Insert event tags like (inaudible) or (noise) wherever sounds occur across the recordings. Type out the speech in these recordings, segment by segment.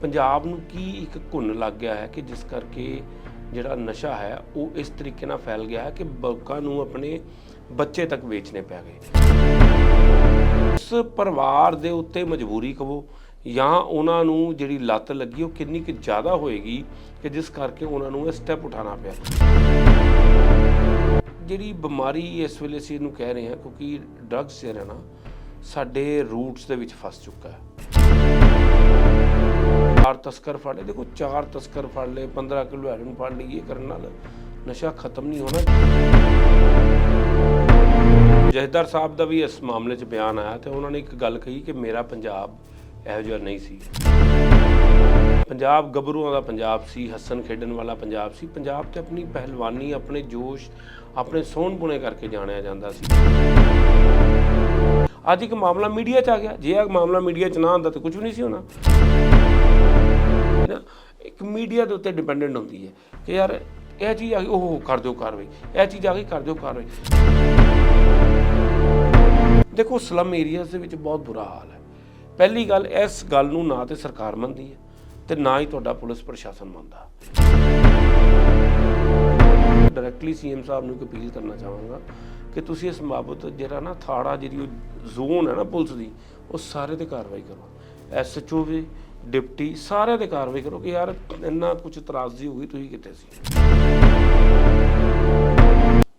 ਪੰਜਾਬ ਨੂੰ ਕੀ ਇੱਕ ਘੁੰਨ ਲੱਗ ਗਿਆ ਹੈ ਕਿ ਜਿਸ ਕਰਕੇ ਜਿਹੜਾ ਨਸ਼ਾ ਹੈ, ਉਹ ਇਸ ਤਰੀਕੇ ਨਾਲ ਫੈਲ ਗਿਆ ਹੈ ਕਿ ਲੋਕਾਂ ਨੂੰ ਆਪਣੇ ਬੱਚੇ ਤੱਕ ਵੇਚਣੇ ਪੈ ਗਏ। ਉਸ ਪਰਿਵਾਰ ਦੇ ਉੱਤੇ ਮਜਬੂਰੀ ਕਹੋ ਜਾਂ ਉਹਨਾਂ ਨੂੰ ਜਿਹੜੀ ਲੱਤ ਲੱਗੀ, ਉਹ ਕਿੰਨੀ ਕਿ ਜ਼ਿਆਦਾ ਹੋਏਗੀ ਕਿ ਜਿਸ ਕਰਕੇ ਉਹਨਾਂ ਨੂੰ ਇਹ ਸਟੈਪ ਉਠਾਉਣਾ ਪਿਆ। ਜਿਹੜੀ ਬਿਮਾਰੀ ਇਸ ਵੇਲੇ ਅਸੀਂ ਇਹਨੂੰ ਕਹਿ ਰਹੇ ਹਾਂ ਕਿਉਂਕਿ ਡਰੱਗਸ ਜਿਹੜਾ ਨਾ, ਸਾਡੇ ਰੂਟਸ ਦੇ ਵਿੱਚ ਫਸ ਚੁੱਕਾ ਹੈ। ਚਾਰ ਤਸਕਰ ਫੜ ਲਏ। ਦੇਖੋ, ਚਾਰ ਤਸਕਰ ਫੜ ਲਏ 15 ਕਿਲੋ ਹੈਰੋਇਨ ਫੜ ਲਈ ਕਰਨ ਨਾਲ ਨਸ਼ਾ ਖਤਮ ਨਹੀਂ ਹੋਣਾ। ਜਹਦਰ ਸਾਹਿਬ ਦਾ ਵੀ ਇਸ ਮਾਮਲੇ 'ਚ ਬਿਆਨ ਆਇਆ ਤੇ ਉਹਨਾਂ ਨੇ ਇੱਕ ਗੱਲ ਕਹੀ ਕਿ ਮੇਰਾ ਪੰਜਾਬ ਇਹੋ ਜਿਹਾ ਨਹੀਂ ਸੀ। ਪੰਜਾਬ ਗੱਭਰੂਆਂ ਦਾ ਪੰਜਾਬ ਸੀ, ਹੱਸਣ ਖੇਡਣ ਵਾਲਾ ਪੰਜਾਬ ਸੀ। ਪੰਜਾਬ ਤੇ ਆਪਣੀ ਪਹਿਲਵਾਨੀ, ਆਪਣੇ ਜੋਸ਼, ਆਪਣੇ ਸੋਹਣਪੁਣੇ ਕਰਕੇ ਜਾਣਿਆ ਜਾਂਦਾ ਸੀ। ਅੱਜ ਇੱਕ ਮਾਮਲਾ ਮੀਡੀਆ 'ਚ ਆ ਗਿਆ। ਜੇ ਇਹ ਮਾਮਲਾ ਮੀਡੀਆ 'ਚ ਨਾ ਹੁੰਦਾ ਤਾਂ ਕੁਝ ਵੀ ਨਹੀਂ ਸੀ ਹੋਣਾ। ਨਾ, ਇੱਕ ਮੀਡੀਆ ਦੇ ਉੱਤੇ ਡਿਪੈਂਡੈਂਟ ਹੁੰਦੀ ਹੈ ਕਿ ਯਾਰ ਇਹ ਚੀਜ਼ ਆ ਗਈ, ਉਹ ਕਰ ਦਿਓ ਕਾਰਵਾਈ, ਇਹ ਚੀਜ਼ ਆ ਗਈ, ਕਰ ਦਿਓ ਕਾਰਵਾਈ। ਦੇਖੋ ਸਲਮ ਏਰੀਆਜ਼ ਦੇ ਵਿੱਚ ਬਹੁਤ ਬੁਰਾ ਹਾਲ ਹੈ। ਪਹਿਲੀ ਗੱਲ, ਇਸ ਗੱਲ ਨੂੰ ਨਾ ਤੇ ਸਰਕਾਰ ਮੰਨਦੀ ਹੈ ਤੇ ਨਾ ਹੀ ਤੁਹਾਡਾ ਪੁਲਿਸ ਪ੍ਰਸ਼ਾਸਨ ਮੰਨਦਾ। ਡਾਇਰੈਕਟਲੀ ਸੀਐਮ ਸਾਹਿਬ ਨੂੰ ਇੱਕ ਅਪੀਲ ਕਰਨਾ ਚਾਹਾਂਗਾ ਕਿ ਤੁਸੀਂ ਇਸ ਬਾਬਤ ਜਿਹੜਾ ਨਾ ਥਾੜਾ ਜਿਹੜੀ ਉਹ ਜ਼ੋਨ ਹੈ ਨਾ ਪੁਲਿਸ ਦੀ, ਉਹ ਸਾਰੇ ਤੇ ਕਾਰਵਾਈ ਕਰੋ। ਐਸਐਚਓ ਵੀ ਡਿਪਟੀ, ਸਾਰਿਆਂ ਤੇ ਕਾਰਵਾਈ ਕਰੋ ਕਿ ਯਾਰ ਇੰਨਾ ਕੁਝ ਤਰਾਜ਼ੀ ਹੋ ਗਈ, ਤੁਸੀਂ ਕਿੱਥੇ ਸੀ?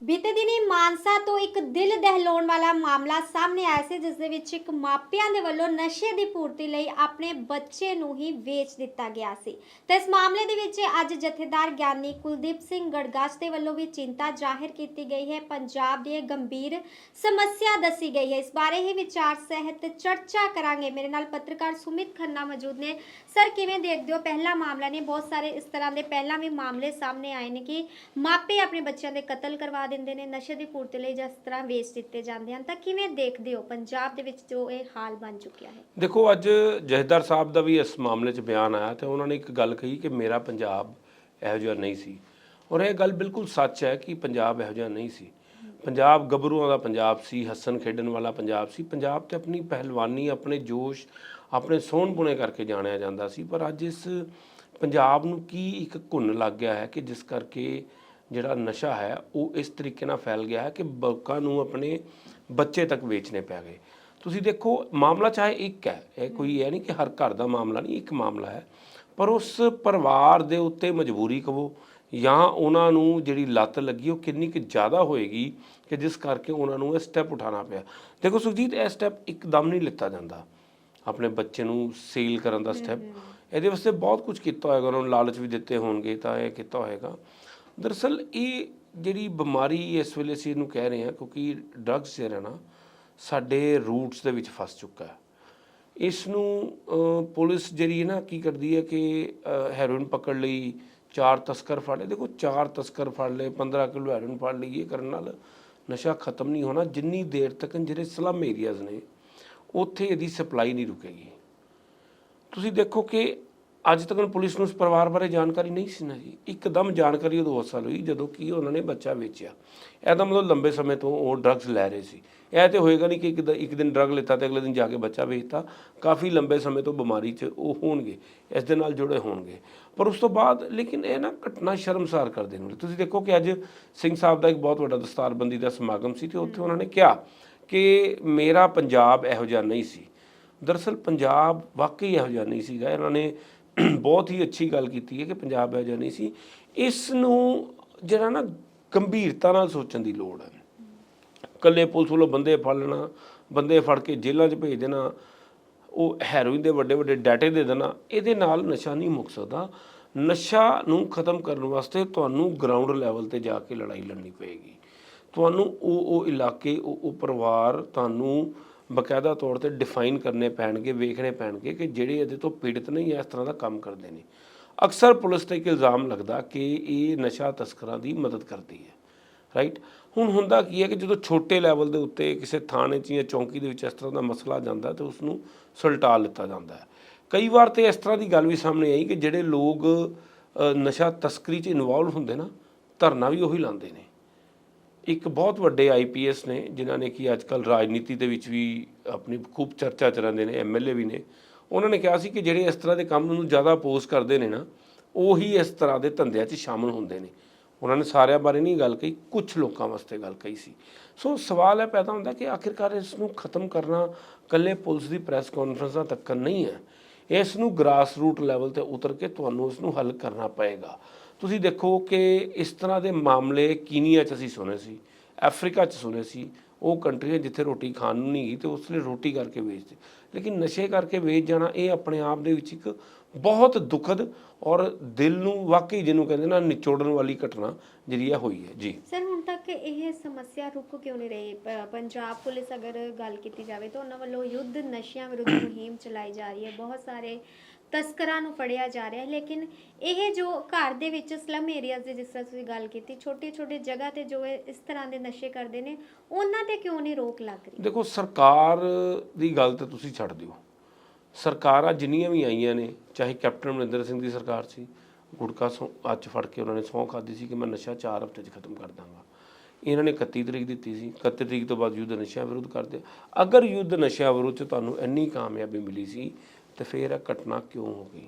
ਬੀਤੇ ਦਿਨੀ ਮਾਨਸਾ ਤੋਂ ਇੱਕ ਦਿਲ ਦਹਿਲਾਉਣ ਵਾਲਾ ਮਾਮਲਾ ਸਾਹਮਣੇ ਆਇਆ ਸੀ, ਜਿਸ ਦੇ ਵਿੱਚ ਇੱਕ ਮਾਪਿਆਂ ਦੇ ਵੱਲੋਂ ਨਸ਼ੇ ਦੀ ਪੂਰਤੀ ਲਈ ਆਪਣੇ ਬੱਚੇ ਨੂੰ ਹੀ ਵੇਚ ਦਿੱਤਾ ਗਿਆ ਸੀ। ਤੇ ਇਸ ਮਾਮਲੇ ਦੇ ਵਿੱਚ ਅੱਜ ਜਥੇਦਾਰ ਗਿਆਨੀ ਕੁਲਦੀਪ ਸਿੰਘ ਗੜਗਾਚ ਦੇ ਵੱਲੋਂ ਵੀ ਚਿੰਤਾ ਜ਼ਾਹਿਰ ਕੀਤੀ ਗਈ ਹੈ। ਪੰਜਾਬ ਦੀ ਇਹ ਗੰਭੀਰ ਸਮੱਸਿਆ ਦੱਸੀ ਗਈ ਹੈ। ਇਸ ਬਾਰੇ ਹੀ ਵਿਚਾਰ ਸਹਿਤ ਚਰਚਾ ਕਰਾਂਗੇ। ਮੇਰੇ ਨਾਲ ਪੱਤਰਕਾਰ ਸੁਮਿਤ ਖੰਨਾ ਮੌਜੂਦ ਨੇ। ਸਰ, ਕਿਵੇਂ ਦੇਖਦੇ ਹੋ? ਪਹਿਲਾ ਮਾਮਲਾ ਨੇ ਬਹੁਤ ਸਾਰੇ ਇਸ ਤਰ੍ਹਾਂ ਦੇ ਪਹਿਲਾਂ ਵੀ ਮਾਮਲੇ ਸਾਹਮਣੇ ਆਏ ਨੇ ਕਿ ਮਾਪੇ ਆਪਣੇ ਬੱਚਿਆਂ ਦੇ ਕਤਲ ਕਰਵਾ ਦਿੰਦੇ ਨੇ, ਨਸ਼ੇ ਦੀ ਪੂਰਤੀ ਲਈ ਜਿਸ ਤਰ੍ਹਾਂ ਵੇਚ ਦਿੱਤੇ ਜਾਂਦੇ ਹਨ, ਤਾਂ ਕਿਵੇਂ ਦੇਖਦੇ ਹੋ ਪੰਜਾਬ ਦੇ ਵਿੱਚ ਜੋ ਇਹ ਹਾਲ ਬਣ ਚੁੱਕਿਆ ਹੈ? ਦੇਖੋ, ਅੱਜ ਜਹਦਰ ਸਾਹਿਬ ਦਾ ਵੀ ਇਸ ਮਾਮਲੇ 'ਚ ਬਿਆਨ ਆਇਆ ਤੇ ਉਹਨਾਂ ਨੇ ਇੱਕ ਗੱਲ ਕਹੀ ਕਿ ਮੇਰਾ ਪੰਜਾਬ ਇਹੋ ਜਿਹਾ ਨਹੀਂ ਸੀ। ਔਰ ਇਹ ਗੱਲ ਬਿਲਕੁਲ ਸੱਚ ਹੈ ਕਿ ਪੰਜਾਬ ਇਹੋ ਜਿਹਾ ਨਹੀਂ ਸੀ। ਪੰਜਾਬ ਗੱਭਰੂਆਂ ਦਾ ਪੰਜਾਬ ਸੀ, ਹੱਸਣ ਖੇਡਣ ਵਾਲਾ ਪੰਜਾਬ ਸੀ। ਪੰਜਾਬ ਤੇ ਆਪਣੀ ਪਹਿਲਵਾਨੀ, ਆਪਣੇ ਜੋਸ਼, ਆਪਣੇ ਸੋਹਣਪੁਣੇ ਕਰਕੇ ਜਾਣਿਆ ਜਾਂਦਾ ਸੀ। ਪਰ ਅੱਜ ਇਸ ਪੰਜਾਬ ਨੂੰ ਕੀ ਇੱਕ ਘੁੰਨ ਲੱਗ ਗਿਆ ਹੈ ਕਿ ਜਿਸ ਕਰਕੇ ਜਿਹੜਾ ਨਸ਼ਾ ਹੈ ਉਹ ਇਸ ਤਰੀਕੇ ਨਾਲ ਫੈਲ ਗਿਆ ਹੈ ਕਿ ਲੋਕਾਂ ਨੂੰ ਆਪਣੇ ਬੱਚੇ ਤੱਕ ਵੇਚਣੇ ਪੈ ਗਏ। ਤੁਸੀਂ ਦੇਖੋ ਮਾਮਲਾ ਚਾਹੇ ਇੱਕ ਹੈ ਇਹ ਕੋਈ ਇਹ ਨਹੀਂ ਕਿ ਹਰ ਘਰ ਦਾ ਮਾਮਲਾ ਨਹੀਂ ਇੱਕ ਮਾਮਲਾ ਹੈ। ਪਰ ਉਸ ਪਰਿਵਾਰ ਦੇ ਉੱਤੇ ਮਜਬੂਰੀ ਕਹੋ ਜਾਂ ਉਹਨਾਂ ਨੂੰ ਜਿਹੜੀ ਲੱਤ ਲੱਗੀ ਉਹ ਕਿੰਨੀ ਕਿ ਜ਼ਿਆਦਾ ਹੋਏਗੀ ਕਿ ਜਿਸ ਕਰਕੇ ਉਹਨਾਂ ਨੂੰ ਇਹ ਸਟੈਪ ਉਠਾਉਣਾ ਪਿਆ। ਦੇਖੋ ਸੁਖਜੀਤ ਇਹ ਸਟੈਪ ਇੱਕਦਮ ਨਹੀਂ ਲਿੱਤਾ ਜਾਂਦਾ। ਆਪਣੇ ਬੱਚੇ ਨੂੰ ਸੇਲ ਕਰਨ ਦਾ ਸਟੈਪ ਇਹਦੇ ਵਾਸਤੇ ਬਹੁਤ ਕੁਝ ਕੀਤਾ ਹੋਏਗਾ ਉਹਨਾਂ ਨੂੰ ਲਾਲਚ ਵੀ ਦਿੱਤੇ ਹੋਣਗੇ ਤਾਂ ਇਹ ਕੀਤਾ ਹੋਏਗਾ। ਦਰਅਸਲ ਇਹ ਜਿਹੜੀ ਬਿਮਾਰੀ ਇਸ ਵੇਲੇ ਅਸੀਂ ਇਹਨੂੰ ਕਹਿ ਰਹੇ ਹਾਂ, ਕਿਉਂਕਿ ਡਰੱਗਸ ਜਿਹੜਾ ਨਾ, ਸਾਡੇ ਰੂਟਸ ਦੇ ਵਿੱਚ ਫਸ ਚੁੱਕਾ ਹੈ। ਇਸ ਨੂੰ ਪੁਲਿਸ ਜਿਹੜੀ ਹੈ ਨਾ, ਕੀ ਕਰਦੀ ਹੈ ਕਿ ਹੈਰੋਇਨ ਪਕੜ ਲਈ, ਚਾਰ ਤਸਕਰ ਫੜ ਲਏ। ਦੇਖੋ, ਚਾਰ ਤਸਕਰ ਫੜ ਲਏ 15 ਕਿਲੋ ਹੈਰੋਇਨ ਫੜ ਲਈ, ਇਹ ਕਰਨ ਨਾਲ ਨਸ਼ਾ ਖਤਮ ਨਹੀਂ ਹੋਣਾ। ਜਿੰਨੀ ਦੇਰ ਤੱਕ ਜਿਹੜੇ ਸਲਮ ਏਰੀਆਜ਼ ਨੇ, ਉੱਥੇ ਇਹਦੀ ਸਪਲਾਈ ਨਹੀਂ ਰੁਕੇਗੀ। ਤੁਸੀਂ ਦੇਖੋ ਕਿ ਅੱਜ ਤੱਕ ਪੁਲਿਸ ਨੂੰ ਉਸ ਪਰਿਵਾਰ ਬਾਰੇ ਜਾਣਕਾਰੀ ਨਹੀਂ ਸੀ ਨਾ ਜੀ। ਇੱਕਦਮ ਜਾਣਕਾਰੀ ਉਦੋਂ ਉਸ ਸਾਲ ਹੋਈ ਜਦੋਂ ਕਿ ਉਹਨਾਂ ਨੇ ਬੱਚਾ ਵੇਚਿਆ। ਇਹਦਾ ਮਤਲਬ ਲੰਬੇ ਸਮੇਂ ਤੋਂ ਉਹ ਡਰੱਗਸ ਲੈ ਰਹੇ ਸੀ। ਇਹ ਤੇ ਹੋਏਗਾ ਨਹੀਂ ਕਿ ਇੱਕ ਦ- ਇੱਕ ਦਿਨ ਡਰੱਗ ਲਿੱਤਾ ਤੇ ਅਗਲੇ ਦਿਨ ਜਾ ਕੇ ਬੱਚਾ ਵੇਚਤਾ। ਕਾਫੀ ਲੰਬੇ ਸਮੇਂ ਤੋਂ ਬਿਮਾਰੀ 'ਚ ਉਹ ਹੋਣਗੇ। ਇਸ ਦੇ ਨਾਲ ਜੁੜੇ ਹੋਣਗੇ। ਪਰ ਉਸ ਤੋਂ ਬਾਅਦ ਲੇਕਿਨ ਇਹ ਨਾ ਘਟਨਾ ਸ਼ਰਮਸਾਰ ਕਰ ਦੇਣ ਤੁਸੀਂ ਦੇਖੋ ਕਿ ਅੱਜ ਸਿੰਘ ਸਾਹਿਬ ਦਾ ਇੱਕ ਬਹੁਤ ਵੱਡਾ ਦਸਤਾਰਬੰਦੀ ਦਾ ਸਮਾਗਮ ਸੀ ਤੇ ਉੱਥੇ ਉਹਨਾਂ ਨੇ ਕਿਹਾ ਕਿ ਮੇਰਾ ਪੰਜਾਬ ਇਹੋ ਜਿਹਾ ਨਹੀਂ ਸੀ। ਦਰਅਸਲ ਪੰਜਾਬ ਵਾਕਈ ਇਹੋ ਜਿਹਾ ਨਹੀਂ ਸੀਗਾ। ਇਹਨਾਂ ਨੇ (clears throat) ਬਹੁਤ ਹੀ ਅੱਛੀ ਗੱਲ ਕੀਤੀ ਹੈ ਕਿ ਪੰਜਾਬ ਇਹੋ ਜਿਹਾ ਨਹੀਂ ਸੀ। ਇਸ ਨੂੰ ਜਿਹੜਾ ਨਾ ਗੰਭੀਰਤਾ ਨਾਲ ਸੋਚਣ ਦੀ ਲੋੜ ਹੈ। ਕੱਲੇ ਪੁਲਿਸ ਵੱਲੋਂ ਬੰਦੇ ਫੜ ਲੈਣਾ, ਬੰਦੇ ਫੜ ਕੇ ਜੇਲ੍ਹਾਂ 'ਚ ਭੇਜ ਦੇਣਾ, ਉਹ ਹੈਰੋਇਨ ਦੇ ਵੱਡੇ ਵੱਡੇ ਡਾਟੇ ਦੇ ਦੇਣਾ, ਇਹਦੇ ਨਾਲ ਨਸ਼ਾ ਨਹੀਂ ਮੁੱਕ ਸਕਦਾ। ਨਸ਼ਾ ਨੂੰ ਖਤਮ ਕਰਨ ਵਾਸਤੇ ਤੁਹਾਨੂੰ ਗਰਾਊਂਡ ਲੈਵਲ ਤੇ ਜਾ ਕੇ ਲੜਾਈ ਲੜਨੀ ਪਏਗੀ। ਤੁਹਾਨੂੰ ਉਹ ਉਹ ਇਲਾਕੇ, ਉਹ ਉਹ ਪਰਿਵਾਰ ਤੁਹਾਨੂੰ ਬਕਾਇਦਾ ਤੌਰ ਤੇ ਡਿਫਾਈਨ ਕਰਨੇ ਪੈਣਗੇ, ਵੇਖਣੇ ਪੈਣਗੇ ਕਿ ਜਿਹੜੇ ਇਹਦੇ ਤੋਂ ਪੀੜਤ ਨੇ ਜਾਂ ਇਸ ਤਰ੍ਹਾਂ ਦਾ ਕੰਮ ਕਰਦੇ ਨੇ। ਅਕਸਰ ਪੁਲਿਸ ਤੇ ਇੱਕ ਇਲਜ਼ਾਮ ਲੱਗਦਾ ਕਿ ਇਹ ਨਸ਼ਾ ਤਸਕਰਾਂ ਦੀ ਮਦਦ ਕਰਦੀ ਹੈ ਰਾਈਟ ਹੁਣ ਹੁੰਦਾ ਕੀ ਹੈ ਕਿ ਜਦੋਂ ਛੋਟੇ ਲੈਵਲ ਦੇ ਉੱਤੇ ਕਿਸੇ ਥਾਣੇ 'ਚ ਜਾਂ ਚੌਂਕੀ ਦੇ ਵਿੱਚ ਇਸ ਤਰ੍ਹਾਂ ਦਾ ਮਸਲਾ ਜਾਂਦਾ ਤੇ ਉਸ ਨੂੰ ਸੁਲਟਾ ਲਿੱਤਾ ਜਾਂਦਾ ਹੈ। ਕਈ ਵਾਰ ਤੇ ਇਸ ਤਰ੍ਹਾਂ ਦੀ ਗੱਲ ਵੀ ਸਾਹਮਣੇ ਆਈ ਕਿ ਜਿਹੜੇ ਲੋਕ ਨਸ਼ਾ ਤਸਕਰੀ 'ਚ ਇਨਵੋਲਵ ਹੁੰਦੇ ਨਾ, ਧਰਨਾ ਵੀ ਉਹੀ ਲਾਉਂਦੇ ਨੇ। ਇੱਕ ਬਹੁਤ ਵੱਡੇ ਆਈਪੀਐਸ ਨੇ, ਜਿਨ੍ਹਾਂ ਨੇ ਕਿ ਅੱਜਕੱਲ ਰਾਜਨੀਤੀ ਦੇ ਵਿੱਚ ਵੀ ਆਪਣੀ ਖੂਬ ਚਰਚਾ ਚ ਰਹਿੰਦੇ ਨੇ ਐਮਐਲਏ ਵੀ ਨੇ, ਉਹਨਾਂ ਨੇ ਕਿਹਾ ਸੀ ਕਿ ਜਿਹੜੇ ਇਸ ਤਰ੍ਹਾਂ ਦੇ ਕੰਮ ਨੂੰ ਜ਼ਿਆਦਾ ਅਪੋਜ਼ ਕਰਦੇ ਨੇ ਨਾ, ਉਹੀ ਇਸ ਤਰ੍ਹਾਂ ਦੇ ਧੰਦਿਆਂ 'ਚ ਸ਼ਾਮਲ ਹੁੰਦੇ ਨੇ। ਉਹਨਾਂ ਨੇ ਸਾਰਿਆਂ ਬਾਰੇ ਨਹੀਂ ਗੱਲ ਕਹੀ ਕੁਝ ਲੋਕਾਂ ਵਾਸਤੇ ਗੱਲ ਕਹੀ ਸੀ। ਸੋ ਸਵਾਲ ਇਹ ਪੈਦਾ ਹੁੰਦਾ ਕਿ ਆਖਿਰਕਾਰ ਇਸ ਨੂੰ ਖਤਮ ਕਰਨਾ ਕੱਲੇ ਪੁਲਿਸ ਦੀ ਪ੍ਰੈਸ ਕਾਨਫਰੰਸਾਂ ਤੱਕ ਨਹੀਂ ਹੈ। ਇਸ ਨੂੰ ਗ੍ਰਾਸ ਰੂਟ ਲੈਵਲ ਤੇ ਉਤਰ ਕੇ ਤੁਹਾਨੂੰ ਇਸ ਨੂੰ ਹੱਲ ਕਰਨਾ ਪਏਗਾ। ਤੁਸੀਂ ਦੇਖੋ ਕਿ ਇਸ ਤਰ੍ਹਾਂ ਦੇ ਮਾਮਲੇ ਕੀਨੀਆ 'ਚ ਅਸੀਂ ਸੁਣੇ ਸੀ, ਅਫਰੀਕਾ 'ਚ ਸੁਣੇ ਸੀ, ਉਹ ਕੰਟਰੀ ਜਿੱਥੇ ਰੋਟੀ ਖਾਣ ਨੂੰ ਨਹੀਂ ਗਈ ਤੇ ਉਸ ਲਈ ਰੋਟੀ ਕਰਕੇ ਵੇਚਦੇ ਲੇਕਿਨ ਨਸ਼ੇ ਕਰਕੇ ਵੇਚ ਜਾਣਾ, ਇਹ ਆਪਣੇ ਆਪ ਦੇ ਵਿੱਚ ਇੱਕ ਬਹੁਤ ਦੁਖਦ ਔਰ ਦਿਲ ਨੂੰ ਵਾਕਈ ਜਿਹਨੂੰ ਕਹਿੰਦੇ ਨਾ ਨਿਚੋੜਨ ਵਾਲੀ ਘਟਨਾ ਜਿਹੜੀ ਆ ਹੋਈ ਹੈ। ਜੀ। ਸਰ, ਹੁਣ ਤੱਕ ਇਹ ਸਮੱਸਿਆ ਰੁਕ ਕਿਉਂ ਨਹੀਂ ਰਹੀ? ਪੰਜਾਬ ਪੁਲਿਸ ਅਗਰ ਗੱਲ ਕੀਤੀ ਜਾਵੇ ਤਾਂ ਉਹਨਾਂ ਵੱਲੋਂ ਯੁੱਧ ਨਸ਼ਿਆਂ ਵਿਰੁੱਧ ਮੁਹਿੰਮ ਚਲਾਈ ਜਾ ਰਹੀ ਹੈ। ਬਹੁਤ ਸਾਰੇ ਤਸਕਰਾਂ ਨੂੰ ਫੜਿਆ ਜਾ ਰਿਹਾ ਹੈ। ਲੇਕਿਨ ਇਹ ਜੋ ਘਰ ਦੇ ਵਿੱਚ ਸਲਮ ਏਰੀਆਜ਼ ਦੀ ਜਿਸ ਤਰ੍ਹਾਂ ਤੁਸੀਂ ਗੱਲ ਕੀਤੀ ਛੋਟੀ ਛੋਟੀ ਜਗ੍ਹਾ ਤੇ ਜੋ ਇਸ ਤਰ੍ਹਾਂ ਦੇ ਨਸ਼ੇ ਕਰਦੇ ਨੇ, ਉਹਨਾਂ ਤੇ ਕਿਉਂ ਨਹੀਂ ਰੋਕ ਲੱਗ ਰਹੀ? ਦੇਖੋ, ਸਰਕਾਰ ਦੀ ਗੱਲ ਤੇ ਤੁਸੀਂ ਛੱਡ ਦਿਓ। ਸਰਕਾਰਾਂ ਜਿੰਨੀਆਂ ਵੀ ਆਈਆਂ ਨੇ, ਚਾਹੇ ਕੈਪਟਨ ਅਮਰਿੰਦਰ ਸਿੰਘ ਦੀ ਸਰਕਾਰ ਸੀ, ਗੁਟਕਾ ਸੌ ਅੱਜ ਫੜ ਕੇ ਉਹਨਾਂ ਨੇ ਸਹੁੰ ਖਾਦੀ ਸੀ ਕਿ ਮੈਂ ਨਸ਼ਾ 4 ਹਫ਼ਤੇ 'ਚ ਖਤਮ ਕਰ ਦਾਂਗਾ। ਇਹਨਾਂ ਨੇ 31 ਤਰੀਕ ਦਿੱਤੀ ਸੀ। 31 ਤਰੀਕ ਤੋਂ ਬਾਅਦ ਯੁੱਧ ਨਸ਼ਿਆਂ ਵਿਰੁੱਧ ਕਰਦੇ ਅਗਰ ਯੁੱਧ ਨਸ਼ਿਆਂ ਵਿਰੁੱਧ ਤੁਹਾਨੂੰ ਇੰਨੀ ਕਾਮਯਾਬੀ ਮਿਲੀ ਸੀ ਤੇ ਫਿਰ ਇਹ ਘਟਨਾ ਕਿਉਂ ਹੋ ਗਈ?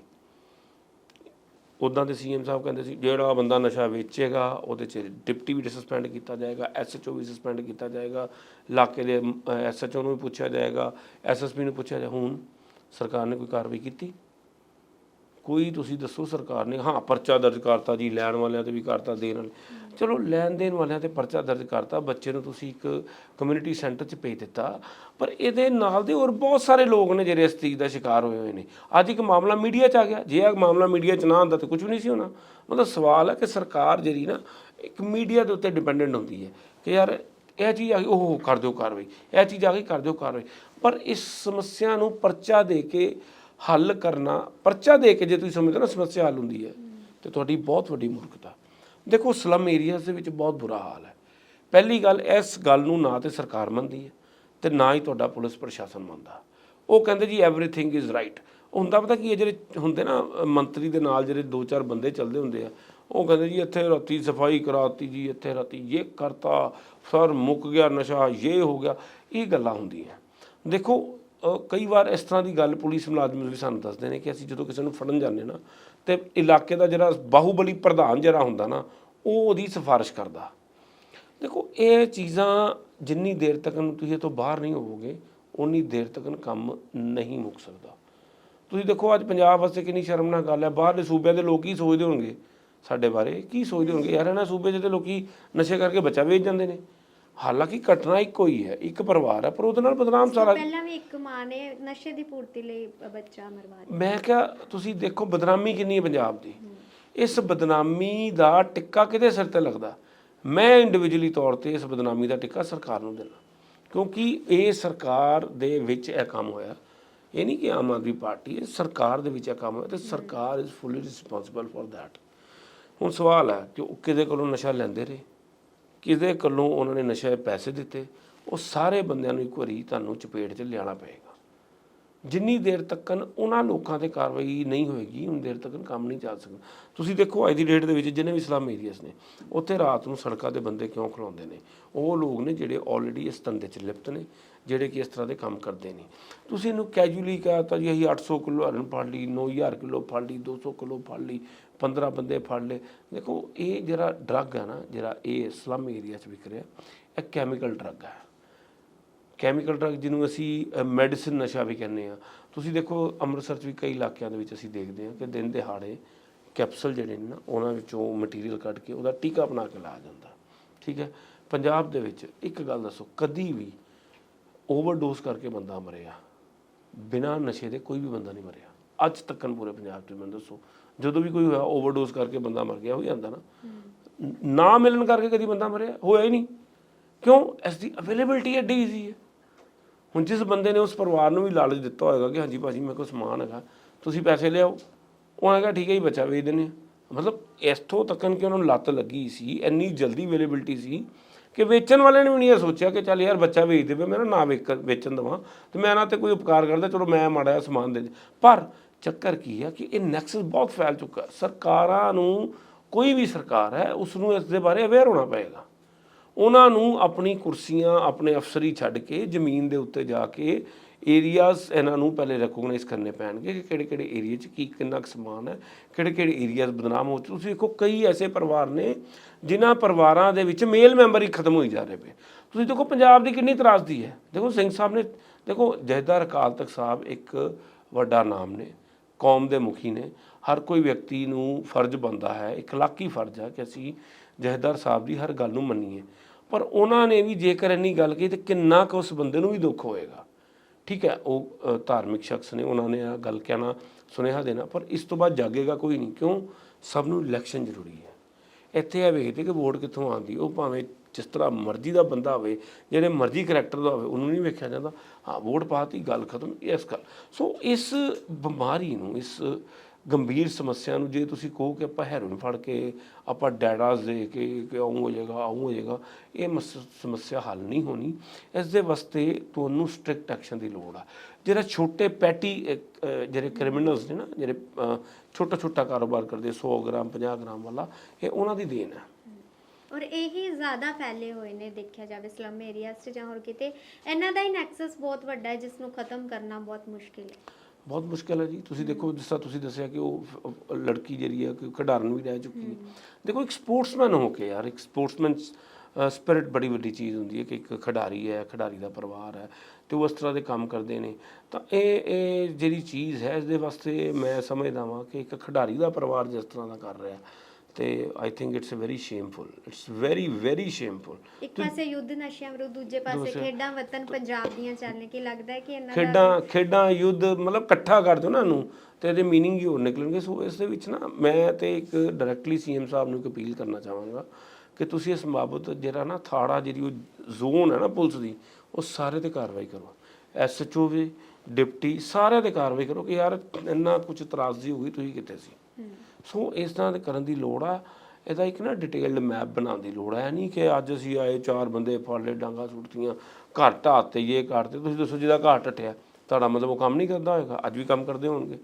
ਉਦਾਂ ਦੇ ਸੀਐਮ ਸਾਹਿਬ ਕਹਿੰਦੇ ਸੀ, ਜਿਹੜਾ ਬੰਦਾ ਨਸ਼ਾ ਵੇਚੇਗਾ, ਉਹਦੇ 'ਚ ਡਿਪਟੀ ਵੀ ਸਸਪੈਂਡ ਕੀਤਾ ਜਾਏਗਾ ਐਸਐਚਓ ਵੀ ਸਸਪੈਂਡ ਕੀਤਾ ਜਾਏਗਾ, ਇਲਾਕੇ ਦੇ ਐਸਐਚਓ ਨੂੰ ਵੀ ਪੁੱਛਿਆ ਜਾਏਗਾ ਐਸਐਸਪੀ ਨੂੰ ਪੁੱਛਿਆ ਜਾ, ਹੁਣ ਸਰਕਾਰ ਨੇ ਕੋਈ ਕਾਰਵਾਈ ਕੀਤੀ? ਕੋਈ ਤੁਸੀਂ ਦੱਸੋ ਸਰਕਾਰ ਨੇ, ਹਾਂ, ਪਰਚਾ ਦਰਜ ਕਰਤਾ ਜੀ, ਲੈਣ ਵਾਲਿਆਂ ਤੇ ਵੀ ਕਰਤਾ, ਦੇਣ ਵਾਲੇ। ਚਲੋ, ਲੈਣ ਦੇਣ ਵਾਲਿਆਂ ਤੇ ਪਰਚਾ ਦਰਜ ਕਰਤਾ, ਬੱਚੇ ਨੂੰ ਤੁਸੀਂ ਇੱਕ ਕਮਿਊਨਿਟੀ ਸੈਂਟਰ 'ਚ ਭੇਜ ਦਿੱਤਾ। ਪਰ ਇਹਦੇ ਨਾਲ ਦੇ ਹੋਰ ਬਹੁਤ ਸਾਰੇ ਲੋਕ ਨੇ ਜਿਹੜੇ ਇਸ ਚੀਜ਼ ਦਾ ਸ਼ਿਕਾਰ ਹੋਏ ਹੋਏ ਨੇ। ਅੱਜ ਇੱਕ ਮਾਮਲਾ ਮੀਡੀਆ 'ਚ ਆ ਗਿਆ। ਜੇ ਇਹ ਮਾਮਲਾ ਮੀਡੀਆ 'ਚ ਨਾ ਆਉਂਦਾ ਤਾਂ ਕੁਝ ਵੀ ਨਹੀਂ ਸੀ ਹੋਣਾ। ਮਤਲਬ ਸਵਾਲ ਹੈ ਕਿ ਸਰਕਾਰ ਜਿਹੜੀ ਨਾ, ਇੱਕ ਮੀਡੀਆ ਦੇ ਉੱਤੇ ਡਿਪੈਂਡੈਂਟ ਹੁੰਦੀ ਹੈ ਕਿ ਯਾਰ ਇਹ ਚੀਜ਼ ਆ ਗਈ, ਉਹ ਕਰ ਦਿਓ ਕਾਰਵਾਈ, ਇਹ ਚੀਜ਼ ਆ ਗਈ, ਕਰ ਦਿਓ ਕਾਰਵਾਈ। ਪਰ ਇਸ ਸਮੱਸਿਆ ਨੂੰ ਪਰਚਾ ਦੇ ਕੇ ਹੱਲ ਕਰਨਾ, ਪਰਚਾ ਦੇ ਕੇ ਜੇ ਤੁਸੀਂ ਸਮਝਦੇ ਨਾ ਸਮੱਸਿਆ ਹੱਲ ਹੁੰਦੀ ਹੈ, ਤੇ ਤੁਹਾਡੀ ਬਹੁਤ ਵੱਡੀ ਮੂਰਖਤਾ। ਦੇਖੋ, ਸਲਮ ਏਰੀਆਜ਼ ਦੇ ਵਿੱਚ ਬਹੁਤ ਬੁਰਾ ਹਾਲ ਹੈ। ਪਹਿਲੀ ਗੱਲ, ਇਸ ਗੱਲ ਨੂੰ ਨਾ ਤੇ ਸਰਕਾਰ ਮੰਨਦੀ ਹੈ ਤੇ ਨਾ ਹੀ ਤੁਹਾਡਾ ਪੁਲਿਸ ਪ੍ਰਸ਼ਾਸਨ ਮੰਨਦਾ। ਉਹ ਕਹਿੰਦੇ ਜੀ ਐਵਰੀਥਿੰਗ ਇਜ਼ ਰਾਈਟ ਹੁੰਦਾ ਪਤਾ ਕੀ ਹੈ, ਜਿਹੜੇ ਹੁੰਦੇ ਨਾ, ਮੰਤਰੀ ਦੇ ਨਾਲ ਜਿਹੜੇ ਦੋ ਚਾਰ ਬੰਦੇ ਚੱਲਦੇ ਹੁੰਦੇ ਆ, ਉਹ ਕਹਿੰਦੇ ਜੀ, ਇੱਥੇ ਰਾਤੀ ਸਫ਼ਾਈ ਕਰਾਤੀ ਜੀ, ਇੱਥੇ ਰਾਤੀ ਇਹ ਕਰਤਾ, ਸਰ ਮੁੱਕ ਗਿਆ ਨਸ਼ਾ ਇਹ ਹੋ ਗਿਆ। ਇਹ ਗੱਲਾਂ ਹੁੰਦੀਆਂ। ਦੇਖੋ ਕਈ ਵਾਰ ਇਸ ਤਰ੍ਹਾਂ ਦੀ ਗੱਲ ਪੁਲਿਸ ਮੁਲਾਜ਼ਮ ਵੀ ਸਾਨੂੰ ਦੱਸਦੇ ਨੇ ਕਿ ਅਸੀਂ ਜਦੋਂ ਕਿਸੇ ਨੂੰ ਫੜਨ ਜਾਂਦੇ ਨਾ, ਤੇ ਇਲਾਕੇ ਦਾ ਜਿਹੜਾ ਬਾਹੂਬਲੀ ਪ੍ਰਧਾਨ ਜਿਹੜਾ ਹੁੰਦਾ ਨਾ, ਉਹ ਉਹਦੀ ਸਿਫਾਰਿਸ਼ ਕਰਦਾ। ਦੇਖੋ, ਇਹ ਚੀਜ਼ਾਂ ਜਿੰਨੀ ਦੇਰ ਤੱਕ ਤੁਸੀਂ ਇਹ ਤੋਂ ਬਾਹਰ ਨਹੀਂ ਹੋਵੋਗੇ ਉਨੀ ਦੇਰ ਤੱਕ ਕੰਮ ਨਹੀਂ ਮੁੱਕ ਸਕਦਾ। ਤੁਸੀਂ ਦੇਖੋ, ਅੱਜ ਪੰਜਾਬ ਵਾਸਤੇ ਕਿੰਨੀ ਸ਼ਰਮਨਾਕ ਗੱਲ ਹੈ। ਬਾਹਰਲੇ ਸੂਬਿਆਂ ਦੇ ਲੋਕ ਕੀ ਸੋਚਦੇ ਹੋਣਗੇ ਸਾਡੇ ਬਾਰੇ? ਕੀ ਸੋਚਦੇ ਹੋਣਗੇ? ਯਾਰ, ਇਹਨਾਂ ਸੂਬੇ 'ਚ ਤੇ ਲੋਕੀ ਨਸ਼ੇ ਕਰਕੇ ਬੱਚਾ ਵੇਚ ਜਾਂਦੇ ਨੇ। ਹਾਲਾਂਕਿ ਘਟਨਾ ਇੱਕੋ ਹੀ ਹੈ ਇੱਕ ਪਰਿਵਾਰ ਹੈ ਪਰ ਉਹਦੇ ਨਾਲ ਬਦਨਾਮ ਸਾਰਾ ਪਹਿਲਾਂ ਵੀ ਇੱਕ ਮਾਂ ਨੇ ਨਸ਼ੇ ਦੀ ਪੂਰਤੀ ਲਈ ਬੱਚਾ ਮਰਵਾ ਦਿੱਤਾ। ਮੈਂ ਕਿਹਾ ਤੁਸੀਂ ਦੇਖੋ ਬਦਨਾਮੀ ਕਿੰਨੀ ਹੈ ਪੰਜਾਬ ਦੀ। ਇਸ ਬਦਨਾਮੀ ਦਾ ਟਿੱਕਾ ਕਿਹਦੇ ਸਿਰ ਤੇ ਲੱਗਦਾ? ਮੈਂ ਇੰਡੀਵਿਜੂਅਲੀ ਤੌਰ ਤੇ ਇਸ ਬਦਨਾਮੀ ਦਾ ਟਿੱਕਾ ਸਰਕਾਰ ਨੂੰ ਦੇਣਾ ਕਿਉਂਕਿ ਇਹ ਸਰਕਾਰ ਦੇ ਵਿੱਚ ਇਹ ਕੰਮ ਹੋਇਆ। ਇਹ ਨਹੀਂ ਕਿ ਆਮ ਆਦਮੀ ਪਾਰਟੀ ਹੈ ਸਰਕਾਰ ਦੇ ਵਿੱਚ ਇਹ ਕੰਮ ਹੋਇਆ ਤੇ ਸਰਕਾਰ is fully responsible for that ਹੁਣ ਸਵਾਲ ਹੈ ਕਿ ਉਹ ਕਿਹਦੇ ਕੋਲੋਂ ਨਸ਼ਾ ਲੈਂਦੇ ਰਹੇ? ਕਿਹਦੇ ਕੋਲੋਂ ਉਹਨਾਂ ਨੇ ਨਸ਼ੇ ਪੈਸੇ ਦਿੱਤੇ, ਉਹ ਸਾਰੇ ਬੰਦਿਆਂ ਨੂੰ ਇੱਕ ਵਾਰੀ ਤੁਹਾਨੂੰ ਚਪੇਟ 'ਚ ਲਿਆਣਾ ਪਏਗਾ। ਜਿੰਨੀ ਦੇਰ ਤੱਕ ਉਹਨਾਂ ਲੋਕਾਂ ਤੇ ਕਾਰਵਾਈ ਨਹੀਂ ਹੋਏਗੀ, ਉਨੀ ਦੇਰ ਤੱਕ ਕੰਮ ਨਹੀਂ ਚੱਲ ਸਕਦਾ। ਤੁਸੀਂ ਦੇਖੋ ਅੱਜ ਦੀ ਡੇਟ ਦੇ ਵਿੱਚ ਜਿੰਨੇ ਵੀ ਇਸਲਾਮ ਏਰੀਅਸ ਨੇ, ਉੱਥੇ ਰਾਤ ਨੂੰ ਸੜਕਾਂ ਦੇ ਬੰਦੇ ਕਿਉਂ ਖਲੋਂਦੇ ਨੇ? ਉਹ ਲੋਕ ਨੇ ਜਿਹੜੇ ਆਲਰੇਡੀ ਇਸ ਧੰਦੇ 'ਚ ਲਿਪਤ ਨੇ, ਜਿਹੜੇ ਕਿ ਇਸ ਤਰ੍ਹਾਂ ਦੇ ਕੰਮ ਕਰਦੇ ਨੇ। ਤੁਸੀਂ ਇਹਨੂੰ ਕੈਜੂਅਲੀ ਕਹਤਾ ਜੀ, ਅਸੀਂ 800 ਕਿਲੋ ਹਰਨ ਫੜ ਲਈ 9000 ਕਿਲੋ ਫੜ ਲਈ 200 ਕਿਲੋ ਫੜ ਲਈ 15 ਬੰਦੇ ਫੜ ਲਏ। ਦੇਖੋ, ਇਹ ਜਿਹੜਾ ਡਰੱਗ ਹੈ ਨਾ, ਜਿਹੜਾ ਇਹ ਇਸਲਾਮ ਏਰੀਆ 'ਚ ਵਿਕ ਰਿਹਾ, ਇਹ ਕੈਮੀਕਲ ਡਰੱਗ ਹੈ। ਕੈਮੀਕਲ ਡਰੱਗ ਜਿਹਨੂੰ ਅਸੀਂ ਮੈਡੀਸਿਨ ਨਸ਼ਾ ਵੀ ਕਹਿੰਦੇ ਆ ਤੁਸੀਂ ਦੇਖੋ, ਅੰਮ੍ਰਿਤਸਰ 'ਚ ਵੀ ਕਈ ਇਲਾਕਿਆਂ ਦੇ ਵਿੱਚ ਅਸੀਂ ਦੇਖਦੇ ਹਾਂ ਕਿ ਦਿਨ ਦਿਹਾੜੇ ਕੈਪਸੂਲ ਜਿਹੜੇ ਨੇ ਨਾ, ਉਹਨਾਂ ਵਿੱਚੋਂ ਮਟੀਰੀਅਲ ਕੱਢ ਕੇ ਉਹਦਾ ਟੀਕਾ ਬਣਾ ਕੇ ਲਾਇਆ ਜਾਂਦਾ ਠੀਕ ਹੈ? ਪੰਜਾਬ ਦੇ ਵਿੱਚ ਇੱਕ ਗੱਲ ਦੱਸੋ, ਕਦੀ ਵੀ ਓਵਰਡੋਜ਼ ਕਰਕੇ ਬੰਦਾ ਮਰਿਆ, ਬਿਨਾਂ ਨਸ਼ੇ ਦੇ ਕੋਈ ਵੀ ਬੰਦਾ ਨਹੀਂ ਮਰਿਆ। ਅੱਜ ਤੱਕਨ ਪੂਰੇ ਪੰਜਾਬ 'ਚ ਮੈਨੂੰ ਦੱਸੋ। ਜਦੋਂ ਵੀ ਕੋਈ ਹੋਇਆ ਓਵਰਡੋਜ਼ ਕਰਕੇ ਬੰਦਾ ਮਰ ਗਿਆ, ਹੋ ਜਾਂਦਾ ਨਾ। ਨਾ ਮਿਲਣ ਕਰਕੇ ਕਦੀ ਬੰਦਾ ਮਰਿਆ, ਹੋਇਆ ਹੀ ਨਹੀਂ। ਕਿਉਂ? ਇਸ ਦੀ ਅਵੇਲੇਬਿਲਟੀ ਐਡੀ ਈਜ਼ੀ ਹੈ। ਹੁਣ ਜਿਸ ਬੰਦੇ ਨੇ ਉਸ ਪਰਿਵਾਰ ਨੂੰ ਵੀ ਲਾਲਚ ਦਿੱਤਾ ਹੋਏਗਾ ਕਿ ਹਾਂਜੀ ਭਾਜੀ, ਮੇਰੇ ਕੋਲ ਸਮਾਨ ਹੈਗਾ, ਤੁਸੀਂ ਪੈਸੇ ਲਿਆਓ। ਉਹਨਾਂ ਕਿਹਾ, ਠੀਕ ਹੈ ਜੀ, ਬੱਚਾ ਵੇਚ ਦਿੰਦੇ ਹਾਂ। ਮਤਲਬ ਇਸਥੋਂ ਤੱਕਨ ਕਿ ਉਹਨਾਂ ਨੂੰ ਲੱਤ ਲੱਗੀ ਸੀ, ਇੰਨੀ ਜਲਦੀ ਅਵੇਲੇਬਿਲਟੀ ਸੀ ਕਿ ਵੇਚਣ ਵਾਲੇ ਨੇ ਵੀ ਨਹੀਂ ਇਹ ਸੋਚਿਆ ਕਿ ਚੱਲ ਯਾਰ ਬੱਚਾ ਵੇਚ ਦੇਵੇ, ਮੈਂ ਨਾ ਨਾ ਵੇਚਣ ਦੇਵਾਂ। ਤੇ ਮੈਂ ਇਹਨਾਂ ਤੇ ਕੋਈ ਉਪਕਾਰ ਕਰਦਾ, ਚਲੋ ਮੈਂ ਮਾੜਾ ਜਿਹਾ ਸਮਾਨ ਦੇ ਦੇ। ਪਰ ਚੱਕਰ ਕੀ ਹੈ ਕਿ ਇਹ ਨੈਕਸਸ ਬਹੁਤ ਫੈਲ ਚੁੱਕਾ। ਸਰਕਾਰਾਂ ਨੂੰ ਕੋਈ ਵੀ ਸਰਕਾਰ ਹੈ ਉਸ ਨੂੰ ਇਸ ਦੇ ਬਾਰੇ ਅਵੇਅਰ ਹੋਣਾ ਪਏਗਾ। ਉਹਨਾਂ ਨੂੰ ਆਪਣੀ ਕੁਰਸੀਆਂ, ਆਪਣੇ ਅਫਸਰੀ ਛੱਡ ਕੇ, ਜ਼ਮੀਨ ਦੇ ਉੱਤੇ ਜਾ ਕੇ ਏਰੀਆਜ਼ ਇਹਨਾਂ ਨੂੰ ਪਹਿਲੇ ਰੈਕੋਗਨਾਈਜ਼ ਕਰਨੇ ਪੈਣਗੇ ਕਿ ਕਿਹੜੇ ਕਿਹੜੇ ਏਰੀਆ 'ਚ ਕੀ, ਕਿੰਨਾ ਕੁ ਸਮਾਨ ਹੈ, ਕਿਹੜੇ ਕਿਹੜੇ ਏਰੀਆਜ਼ ਬਦਨਾਮ ਹੋ ਚੁੱਕੇ। ਤੁਸੀਂ ਦੇਖੋ, ਕਈ ਐਸੇ ਪਰਿਵਾਰ ਨੇ ਜਿਨ੍ਹਾਂ ਪਰਿਵਾਰਾਂ ਦੇ ਵਿੱਚ ਮੇਲ ਮੈਂਬਰ ਹੀ ਖਤਮ ਹੋਈ ਜਾ ਰਹੇ ਪਏ ਤੁਸੀਂ ਦੇਖੋ, ਪੰਜਾਬ ਦੀ ਕਿੰਨੀ ਤਰਾਸਦੀ ਹੈ। ਦੇਖੋ, ਸਿੰਘ ਸਾਹਿਬ ਨੇ, ਦੇਖੋ ਜਥੇਦਾਰ ਅਕਾਲ ਤਖਤ ਸਾਹਿਬ ਇੱਕ ਵੱਡਾ ਨਾਮ ਨੇ। ਕੌਮ ਦੇ ਮੁਖੀ ਨੇ, ਹਰ ਕੋਈ ਵਿਅਕਤੀ ਨੂੰ ਫਰਜ਼ ਬੰਦਾ ਹੈ, ਇਖਲਾਕੀ ਫਰਜ਼ ਹੈ ਕਿ ਅਸੀਂ ਜਥੇਦਾਰ ਸਾਹਿਬ ਦੀ ਹਰ ਗੱਲ ਨੂੰ ਮੰਨੀਏ। ਪਰ ਉਹਨਾਂ ਨੇ ਵੀ ਜੇਕਰ ਇੰਨੀ ਗੱਲ ਕਹੀ ਤੇ ਕਿੰਨਾ ਕੁ ਉਸ ਬੰਦੇ ਨੂੰ ਵੀ ਦੁੱਖ ਹੋਏਗਾ। ਠੀਕ ਹੈ, ਉਹ ਧਾਰਮਿਕ ਸ਼ਖਸ ਨੇ, ਉਹਨਾਂ ਨੇ ਇਹ ਗੱਲ ਕਹਿਣਾ, ਸੁਨੇਹਾ ਦੇਣਾ, ਪਰ ਇਸ ਤੋਂ ਬਾਅਦ ਜਾਗੇਗਾ ਕੋਈ ਨਹੀਂ। ਕਿਉਂ? ਸਭ ਨੂੰ ਇਲੈਕਸ਼ਨ ਜ਼ਰੂਰੀ ਹੈ। ਇੱਥੇ ਇਹ ਵੇਖਦੇ ਕਿ ਵੋਟ ਕਿੱਥੋਂ ਆਉਂਦੀ? ਉਹ ਭਾਵੇਂ ਜਿਸ ਤਰ੍ਹਾਂ ਮਰਜ਼ੀ ਦਾ ਬੰਦਾ ਹੋਵੇ ਜਿਹੜੇ ਮਰਜ਼ੀ ਕਰੈਕਟਰ ਦਾ ਹੋਵੇ ਉਹਨੂੰ ਨਹੀਂ ਵੇਖਿਆ ਜਾਂਦਾ। ਹਾਂ, ਵੋਟ ਪਾਤੀ, ਗੱਲ ਖਤਮ, ਇਸ ਕਰ ਸੋ ਇਸ ਬਿਮਾਰੀ ਨੂੰ, ਇਸ ਗੰਭੀਰ ਸਮੱਸਿਆ ਨੂੰ, ਜੇ ਤੁਸੀਂ ਕਹੋ ਕਿ ਆਪਾਂ ਹੈਰੋਇਨ ਫੜ ਕੇ, ਆਪਾਂ ਡੈਡਾਸ ਦੇ ਕੇ, ਕਿ ਆਉਂ ਹੋ ਜਾਏਗਾ, ਆਉਂ ਹੋ ਜਾਏਗਾ, ਇਹ ਮਸ- ਸਮੱਸਿਆ ਹੱਲ ਨਹੀਂ ਹੋਣੀ। ਇਸ ਦੇ ਵਾਸਤੇ ਤੁਹਾਨੂੰ ਸਟ੍ਰਿਕਟ ਐਕਸ਼ਨ ਦੀ ਲੋੜ ਆ। ਜਿਹੜਾ ਛੋਟੇ ਪੈਟੀ ਜਿਹੜੇ ਕ੍ਰਿਮੀਨਲਸ ਨੇ ਨਾ, ਜਿਹੜੇ ਛੋਟਾ ਛੋਟਾ ਕਾਰੋਬਾਰ ਕਰਦੇ 100 ਗ੍ਰਾਮ 50 ਗ੍ਰਾਮ ਵਾਲਾ, ਇਹ ਉਹਨਾਂ ਦੀ ਦੇਣ ਹੈ ਔਰ ਇਹੀ ਜ਼ਿਆਦਾ ਫੈਲੇ ਹੋਏ ਨੇ ਦੇਖਿਆ ਜਾਵੇ ਸਲਮ ਏਰੀਆਸ 'ਚ ਜਾਂ ਹੋਰ ਕਿਤੇ ਇਹਨਾਂ ਦਾ ਹੀ ਨੈਕਸਸ ਬਹੁਤ ਵੱਡਾ ਹੈ ਜਿਸ ਨੂੰ ਖਤਮ ਕਰਨਾ ਬਹੁਤ ਮੁਸ਼ਕਿਲ ਹੈ। ਬਹੁਤ ਮੁਸ਼ਕਿਲ ਹੈ ਜੀ। ਤੁਸੀਂ ਦੇਖੋ ਜਿਸ ਤਰ੍ਹਾਂ ਤੁਸੀਂ ਦੱਸਿਆ ਕਿ ਉਹ ਲੜਕੀ ਜਿਹੜੀ ਹੈ ਕਿ ਖਿਡਾਰਨ ਵੀ ਰਹਿ ਚੁੱਕੀ ਹੈ। ਦੇਖੋ ਇੱਕ ਸਪੋਰਟਸਮੈਨ ਹੋ ਕੇ ਯਾਰ ਇੱਕ ਸਪੋਰਟਸਮੈਨ ਸਪਿਰਿਟ ਬੜੀ ਵੱਡੀ ਚੀਜ਼ ਹੁੰਦੀ ਹੈ ਕਿ ਇੱਕ ਖਿਡਾਰੀ ਹੈ ਖਿਡਾਰੀ ਦਾ ਪਰਿਵਾਰ ਹੈ ਤੇ ਉਹ ਇਸ ਤਰ੍ਹਾਂ ਦੇ ਕੰਮ ਕਰਦੇ ਨੇ। ਤਾਂ ਇਹ ਇਹ ਜਿਹੜੀ ਚੀਜ਼ ਹੈ ਇਸ ਦੇ ਵਾਸਤੇ ਮੈਂ ਸਮਝਦਾ ਵਾਂ ਕਿ ਇੱਕ ਖਿਡਾਰੀ ਦਾ ਪਰਿਵਾਰ ਜਿਸ ਤਰ੍ਹਾਂ ਦਾ ਕਰ ਰਿਹਾ ਤੇ I think it's very shameful it's very very shameful ਇੱਕ ਪਾਸੇ ਯੁੱਧ ਨਸ਼ਿਆਂ ਵਿਰੁੱਧ ਦੂਜੇ ਪਾਸੇ ਖੇਡਾਂ ਵਤਨ ਪੰਜਾਬ ਦੀਆਂ ਚੱਲਣ ਕੀ ਲੱਗਦਾ ਹੈ ਕਿ ਇਹਨਾਂ ਦਾ ਖੇਡਾਂ ਖੇਡਾਂ ਯੁੱਧ ਮਤਲਬ ਇਕੱਠਾ ਕਰ ਦਿਓ ਨਾ ਇਹਨੂੰ ਤੇ ਇਹਦੇ ਮੀਨਿੰਗ ਹੀ ਹੋਰ ਨਿਕਲਣਗੇ। ਸੋ ਇਸ ਦੇ ਵਿੱਚ ਨਾ ਮੈਂ ਤੇ ਇੱਕ ਡਾਇਰੈਕਟਲੀ ਸੀਐਮ ਸਾਹਿਬ ਨੂੰ ਅਪੀਲ ਕਰਨਾ ਚਾਹਾਂਗਾ ਕਿ ਤੁਸੀਂ ਇਸ ਮਾਬਤ ਜਿਹੜਾ ਨਾ ਥਾੜਾ ਜਿਹੜੀ ਉਹ ਜ਼ੋਨ ਹੈ ਨਾ ਪੁਲਿਸ ਦੀ ਉਹ ਸਾਰੇ ਤੇ ਕਾਰਵਾਈ ਕਰੋ। ਐਸਐਚਓ ਵੀ ਡਿਪਟੀ ਸਾਰਿਆਂ ਤੇ ਕਾਰਵਾਈ ਕਰੋ ਕਿ ਯਾਰ ਇੰਨਾ ਕੁਝ ਤਰਾਸਦੀ ਹੋ ਗਈ ਤੁਸੀਂ ਕਿੱਥੇ ਸੀ? ਸੋ ਇਸ ਤਰ੍ਹਾਂ ਦੇ ਕਰਨ ਦੀ ਲੋੜ ਆ। ਇਹਦਾ ਇੱਕ ਨਾ ਡਿਟੇਲਡ ਮੈਪ ਬਣਾਉਣ ਦੀ ਲੋੜ ਹੈ ਨਹੀਂ ਕਿ ਅੱਜ ਅਸੀਂ ਆਏ, ਚਾਰ ਬੰਦੇ ਫੜ ਲਏ, ਡਾਂਗਾ ਸੁੱਟਤੀਆਂ, ਘਰ ਢਾਤੇ ਇਹ ਕਰਤੇ ਤੁਸੀਂ ਦੱਸੋ ਜਿਹਦਾ ਘਰ ਟੱਟਿਆ। ਤੁਹਾਡਾ ਮਤਲਬ ਉਹ ਕੰਮ ਨਹੀਂ ਕਰਦਾ ਹੋਏਗਾ? ਅੱਜ ਵੀ ਕੰਮ ਕਰਦੇ ਹੋਣਗੇ।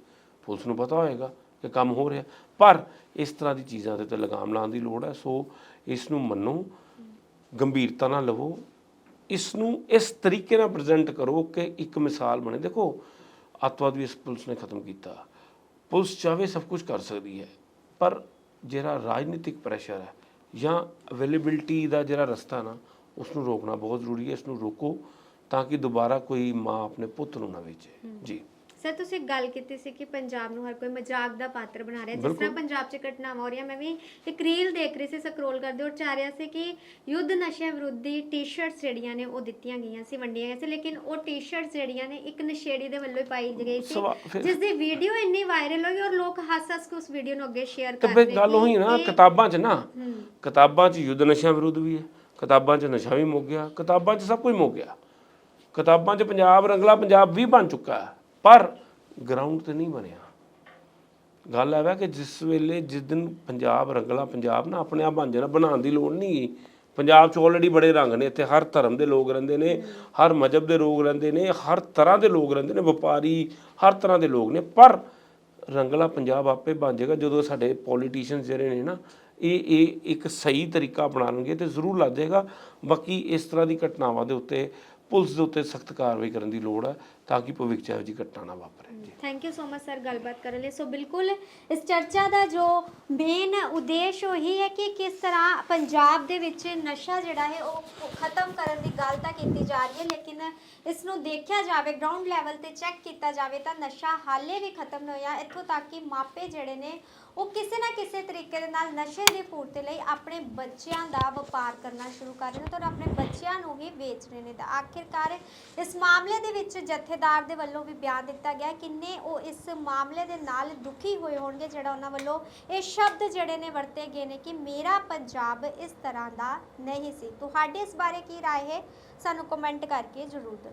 ਪੁਲਿਸ ਨੂੰ ਪਤਾ ਹੋਏਗਾ ਕਿ ਕੰਮ ਹੋ ਰਿਹਾ। ਪਰ ਇਸ ਤਰ੍ਹਾਂ ਦੀ ਚੀਜ਼ਾਂ ਦੇ ਤੇ ਲਗਾਮ ਲਾਉਣ ਦੀ ਲੋੜ ਹੈ ਸੋ ਇਸ ਨੂੰ ਮੰਨੋ, ਗੰਭੀਰਤਾ ਨਾਲ ਲਵੋ। ਇਸ ਨੂੰ ਇਸ ਤਰੀਕੇ ਨਾਲ ਪ੍ਰੈਜ਼ੈਂਟ ਕਰੋ ਕਿ ਇੱਕ ਮਿਸਾਲ ਬਣੇ। ਦੇਖੋ, ਅੱਤਵਾਦ ਵੀ ਇਸ ਪੁਲਿਸ ਨੇ ਖਤਮ ਕੀਤਾ। ਪੁਲਿਸ ਚਾਹੇ ਸਭ ਕੁਝ ਕਰ ਸਕਦੀ ਹੈ ਪਰ ਜਿਹੜਾ ਰਾਜਨੀਤਿਕ ਪ੍ਰੈਸ਼ਰ ਹੈ ਜਾਂ ਅਵੇਲੇਬਿਲਟੀ ਦਾ ਜਿਹੜਾ ਰਸਤਾ ਨਾ ਉਸ ਨੂੰ ਰੋਕਣਾ ਬਹੁਤ ਜ਼ਰੂਰੀ ਹੈ ਇਸ ਨੂੰ ਰੋਕੋ ਤਾਂ ਕਿ ਦੁਬਾਰਾ ਕੋਈ ਮਾਂ ਆਪਣੇ ਪੁੱਤ ਨੂੰ ਨਾ ਵੇਚੇ। ਜੀ। ਸਰ ਤੁਸੀਂ ਗੱਲ ਕੀਤੀ ਸੀ ਕਿ ਪੰਜਾਬ ਨੂੰ ਹਰ ਕੋਈ ਮਜ਼ਾਕ ਦਾ ਪਾਤਰ ਬਣਾ ਰਿਹਾ ਜਿਸ। ਤਰ੍ਹਾਂ ਪੰਜਾਬ 'ਚ ਘਟਨਾਵਾਂ ਹੋ ਰਹੀਆਂ ਮੈਂ ਵੀ ਇੱਕ ਰੀਲ ਦੇਖ ਰਹੀ ਸੀ ਸਕਰੋਲ ਕਰਦੇ ਔਰ ਚਾਹ ਰਿਹਾ ਸੀ ਕਿ ਯੁੱਧ ਨਸ਼ਿਆਂ ਵਿਰੁੱਧੀ ਟੀ-ਸ਼ਰਟਸ ਜਿਹੜੀਆਂ ਨੇ ਉਹ ਦਿੱਤੀਆਂ ਗਈਆਂ ਸੀ ਵੰਡੀਆਂ ਗਈਆਂ ਸੀ ਲੇਕਿਨ ਉਹ ਟੀ-ਸ਼ਰਟਸ ਜਿਹੜੀਆਂ ਨੇ ਇੱਕ ਨਸ਼ੇੜੀ ਦੇ ਵੱਲੋਂ ਪਾਈ ਗਈ ਸੀ ਜਿਸ ਦੀ ਵੀਡੀਓ ਇੰਨੀ ਵਾਇਰਲ ਹੋਈ ਔਰ ਲੋਕ ਹੱਸ-ਹੱਸ ਕੇ ਉਸ ਵੀਡੀਓ ਨੂੰ ਅੱਗੇ ਸ਼ੇਅਰ ਕਰ ਰਹੇ ਗੱਲ ਉਹੀ ਨਾ ਕਿਤਾਬਾਂ 'ਚ ਨਾ ਕਿਤਾਬਾਂ 'ਚ ਯੁੱਧ ਨਸ਼ਿਆਂ ਵਿਰੁੱਧ ਵੀ ਹੈ ਕਿਤਾਬਾਂ 'ਚ ਨਸ਼ਾ ਵੀ ਮੁੱਕ ਗਿਆ ਕਿਤਾਬਾਂ 'ਚ ਸਭ ਕੁਝ ਮੁੱਕ ਗਿਆ ਕਿਤਾਬਾਂ 'ਚ ਪੰਜਾਬ ਰੰਗਲਾ ਪੰਜਾਬ ਵੀ ਬਣ ਚੁੱਕਾ ਹੈ ਪਰ ਗਰਾਊਂਡ ਤੇ ਨਹੀਂ ਬਣਿਆ। ਗੱਲ ਇਹ ਹੈ ਕਿ ਜਿਸ ਵੇਲੇ ਜਿਸ ਦਿਨ ਪੰਜਾਬ ਰੰਗਲਾ ਪੰਜਾਬ ਨਾ ਆਪਣੇ ਆਪ ਬਣ ਜਾਣਾ, ਬਣਾਉਣ ਦੀ ਲੋੜ ਨਹੀਂ ਪੰਜਾਬ 'ਚ ਆਲਰੇਡੀ ਬੜੇ ਰੰਗ ਨੇ, ਇੱਥੇ ਹਰ ਧਰਮ ਦੇ ਲੋਕ ਰਹਿੰਦੇ ਨੇ, ਹਰ ਮਜਹਬ ਦੇ ਲੋਕ ਰਹਿੰਦੇ ਨੇ, ਹਰ ਤਰ੍ਹਾਂ ਦੇ ਲੋਕ ਰਹਿੰਦੇ ਨੇ, ਵਪਾਰੀ, ਹਰ ਤਰ੍ਹਾਂ ਦੇ ਲੋਕ ਨੇ। ਪਰ ਰੰਗਲਾ ਪੰਜਾਬ ਆਪੇ ਬਣ ਜਾਏਗਾ ਜਦੋਂ ਸਾਡੇ ਪੋਲੀਟੀਸ਼ੀਅਨਸ ਜਿਹੜੇ ਨੇ ਨਾ, ਇਹ ਇਹ ਇੱਕ ਸਹੀ ਤਰੀਕਾ ਅਪਣਾਉਣਗੇ ਤੇ ਜ਼ਰੂਰ ਲੱਗ ਜਾਏਗਾ। ਬਾਕੀ ਇਸ ਤਰ੍ਹਾਂ ਦੀ ਘਟਨਾਵਾਂ ਦੇ ਉੱਤੇ, ਪੁਲਿਸ ਦੇ ਉੱਤੇ ਸਖਤ ਕਾਰਵਾਈ ਕਰਨ ਦੀ ਲੋੜ ਹੈ ਤਾਂ ਕਿ ਭਵਿੱਖ 'ਚ ਇਹੋ ਜਿਹੀ ਘਟਨਾ ਨਾ ਵਾਪਰੇ ਜੀ। Thank you so much sir ਗੱਲਬਾਤ ਕਰਨ ਲਈ। ਸੋ ਬਿਲਕੁਲ ਇਸ ਚਰਚਾ ਦਾ ਜੋ ਮੇਨ ਉਦੇਸ਼ ਉਹੀ ਹੈ ਕਿ ਕਿਸ ਤਰ੍ਹਾਂ ਪੰਜਾਬ ਦੇ ਵਿੱਚ ਨਸ਼ਾ ਜਿਹੜਾ ਹੈ ਉਹ ਖਤਮ ਕਰਨ ਦੀ ਗੱਲ ਤਾਂ ਕੀਤੀ ਜਾ ਰਹੀ ਹੈ, ਲੇਕਿਨ ਇਸ ਨੂੰ ਦੇਖਿਆ ਜਾਵੇ ਗਰਾਊਂਡ ਲੈਵਲ ਤੇ ਚੈੱਕ ਕੀਤਾ ਜਾਵੇ ਤਾਂ ਨਸ਼ਾ ਹਾਲੇ ਵੀ ਖਤਮ ਨਹੀਂ ਹੋਇਆ। ਇੱਥੋਂ ਤੱਕ ਕਿ ਮਾਪੇ ਜਿਹੜੇ ਨੇ, ਉਹ ਕਿਸੇ ਨਾ ਕਿਸੇ ਤਰੀਕੇ ਦੇ ਨਾਲ ਨਸ਼ੇ ਦੀ ਪੂਰਤੀ ਲਈ ਆਪਣੇ ਬੱਚਿਆਂ ਦਾ ਵਪਾਰ ਕਰਨਾ ਸ਼ੁਰੂ ਕਰ ਰਹੇ ਨੇ ਤੇ ਆਪਣੇ ਬੱਚਿਆਂ ਨੂੰ ਹੀ ਵੇਚ ਰਹੇ ਨੇ। ਤਾਂ ਆਖਿਰਕਾਰ ਇਸ ਮਾਮਲੇ ਦੇ ਵਿੱਚ ਜਥੇਦਾਰ ਦੇ ਵੱਲੋਂ ਵੀ ਬਿਆਨ ਦਿੱਤਾ ਗਿਆ ਕਿੰਨੇ ਉਹ ਇਸ ਮਾਮਲੇ ਦੇ ਨਾਲ ਦੁਖੀ ਹੋਏ ਹੋਣਗੇ ਜਿਹੜਾ ਉਹਨਾਂ ਵੱਲੋਂ ਇਹ ਸ਼ਬਦ ਜਿਹੜੇ ਨੇ ਵਰਤੇ ਗਏ ਨੇ ਕਿ ਮੇਰਾ ਪੰਜਾਬ ਇਸ ਤਰ੍ਹਾਂ ਦਾ ਨਹੀਂ ਸੀ ਤੁਹਾਡੇ ਇਸ ਬਾਰੇ ਕੀ رائے ਹੈ ਸਾਨੂੰ ਕਮੈਂਟ ਕਰਕੇ ਜ਼ਰੂਰ ਦੱਸੋ